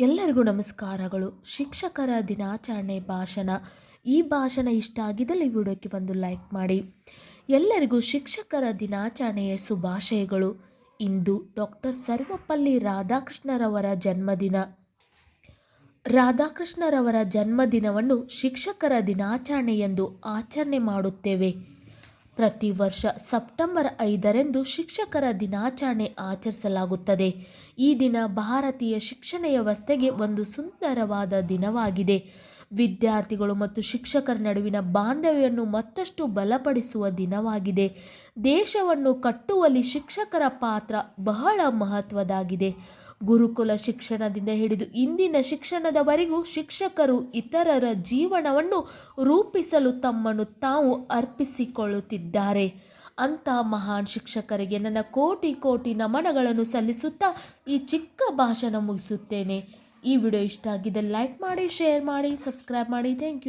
ಎಲ್ಲರಿಗೂ ನಮಸ್ಕಾರಗಳು. ಶಿಕ್ಷಕರ ದಿನಾಚರಣೆ ಭಾಷಣ. ಈ ಭಾಷಣ ಇಷ್ಟ ಆಗಿದ್ದಲ್ಲಿ ವಿಡಿಯೋಕ್ಕೆ ಒಂದು ಲೈಕ್ ಮಾಡಿ. ಎಲ್ಲರಿಗೂ ಶಿಕ್ಷಕರ ದಿನಾಚರಣೆಯ ಶುಭಾಶಯಗಳು. ಇಂದು ಡಾಕ್ಟರ್ ಸರ್ವಪಲ್ಲಿ ರಾಧಾಕೃಷ್ಣರವರ ಜನ್ಮದಿನ. ರಾಧಾಕೃಷ್ಣರವರ ಜನ್ಮದಿನವನ್ನು ಶಿಕ್ಷಕರ ದಿನಾಚರಣೆ ಎಂದು ಆಚರಣೆ ಮಾಡುತ್ತೇವೆ. ಪ್ರತಿ ವರ್ಷ ಸೆಪ್ಟೆಂಬರ್ ಐದರಂದು ಶಿಕ್ಷಕರ ದಿನಾಚರಣೆ ಆಚರಿಸಲಾಗುತ್ತದೆ. ಈ ದಿನ ಭಾರತೀಯ ಶಿಕ್ಷಣ ವ್ಯವಸ್ಥೆಗೆ ಒಂದು ಸುಂದರವಾದ ದಿನವಾಗಿದೆ. ವಿದ್ಯಾರ್ಥಿಗಳು ಮತ್ತು ಶಿಕ್ಷಕರ ನಡುವಿನ ಬಾಂಧವ್ಯವನ್ನು ಮತ್ತಷ್ಟು ಬಲಪಡಿಸುವ ದಿನವಾಗಿದೆ. ದೇಶವನ್ನು ಕಟ್ಟುವಲ್ಲಿ ಶಿಕ್ಷಕರ ಪಾತ್ರ ಬಹಳ ಮಹತ್ವದಾಗಿದೆ ಗುರುಕುಲ ಶಿಕ್ಷಣದಿಂದ ಹಿಡಿದು ಇಂದಿನ ಶಿಕ್ಷಣದವರೆಗೂ ಶಿಕ್ಷಕರು ಇತರರ ಜೀವನವನ್ನು ರೂಪಿಸಲು ತಮ್ಮನ್ನು ತಾವು ಅರ್ಪಿಸಿಕೊಳ್ಳುತ್ತಿದ್ದಾರೆ. ಅಂಥ ಮಹಾನ್ ಶಿಕ್ಷಕರಿಗೆ ನನ್ನ ಕೋಟಿ ಕೋಟಿ ನಮನಗಳನ್ನು ಸಲ್ಲಿಸುತ್ತಾ ಈ ಚಿಕ್ಕ ಭಾಷಣ ಮುಗಿಸುತ್ತೇನೆ. ಈ ವಿಡಿಯೋ ಇಷ್ಟ ಆಗಿದೆ ಲೈಕ್ ಮಾಡಿ, ಶೇರ್ ಮಾಡಿ, ಸಬ್ಸ್ಕ್ರೈಬ್ ಮಾಡಿ. Thank you.